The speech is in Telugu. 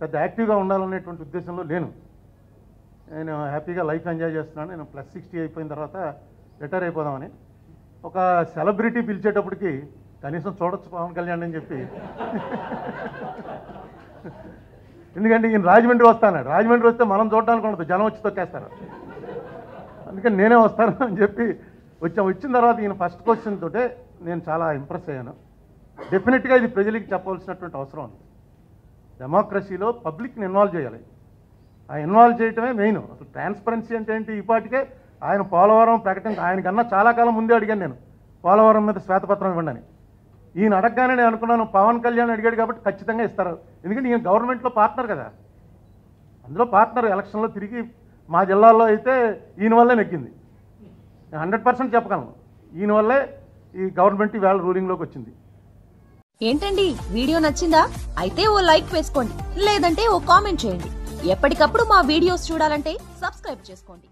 పెద్ద యాక్టివ్గా ఉండాలనేటువంటి ఉద్దేశంలో లేను. నేను హ్యాపీగా లైఫ్ ఎంజాయ్ చేస్తున్నాను. నేను ప్లస్ సిక్స్టీ అయిపోయిన తర్వాత రిటైర్ అయిపోదామని. ఒక సెలబ్రిటీ పిలిచేటప్పటికి కనీసం చూడొచ్చు పవన్ కళ్యాణ్ అని చెప్పి. ఎందుకంటే ఈయన రాజమండ్రి వస్తాను. రాజమండ్రి వస్తే మనం చూడడానికి ఉండదు. జనం వచ్చి తొక్కేస్తారు. అందుకని నేనే వస్తాను అని చెప్పి వచ్చిన వచ్చిన తర్వాత ఈయన ఫస్ట్ క్వశ్చన్ తోటే నేను చాలా ఇంప్రెస్ అయ్యాను. డెఫినెట్గా ఇది ప్రజలకి చెప్పవలసినటువంటి అవసరం ఉంది. డెమోక్రసీలో పబ్లిక్ని ఇన్వాల్వ్ చేయాలి. ఆ ఇన్వాల్వ్ చేయటమే మెయిన్ అసలు ట్రాన్స్పరెన్సీ అంటే ఏంటి? ఈ పాటికే ఆయన పోలవరం ప్రకటన ఆయనకన్నా చాలా కాలం ముందే అడిగాను నేను. పోలవరం మీద శ్వేతపత్రం ఇవ్వండి ఈయన అడగగానే నేను అనుకున్నాను పవన్ కళ్యాణ్ అడిగాడు కాబట్టి ఖచ్చితంగా ఇస్తారు. ఎందుకంటే ఈయన గవర్నమెంట్లో పార్ట్నర్ కదా. అందులో పార్ట్నర్ ఎలక్షన్లో తిరిగి మా జిల్లాలో అయితే ఈయన వల్లే నెగ్గింది. హండ్రెడ్ పర్సెంట్ చెప్పగలను. ఈయన వల్లే ఈ గవర్నమెంట్ ఈవేళ రూలింగ్లోకి వచ్చింది. ఏంటండి? వీడియో నచ్చిందా? అయితే ఓ లైక్ వేసుకోండి. లేదంటే ఓ కామెంట్ చేయండి. ఎప్పటికప్పుడు మా వీడియోస్ చూడాలంటే సబ్స్క్రైబ్ చేసుకోండి.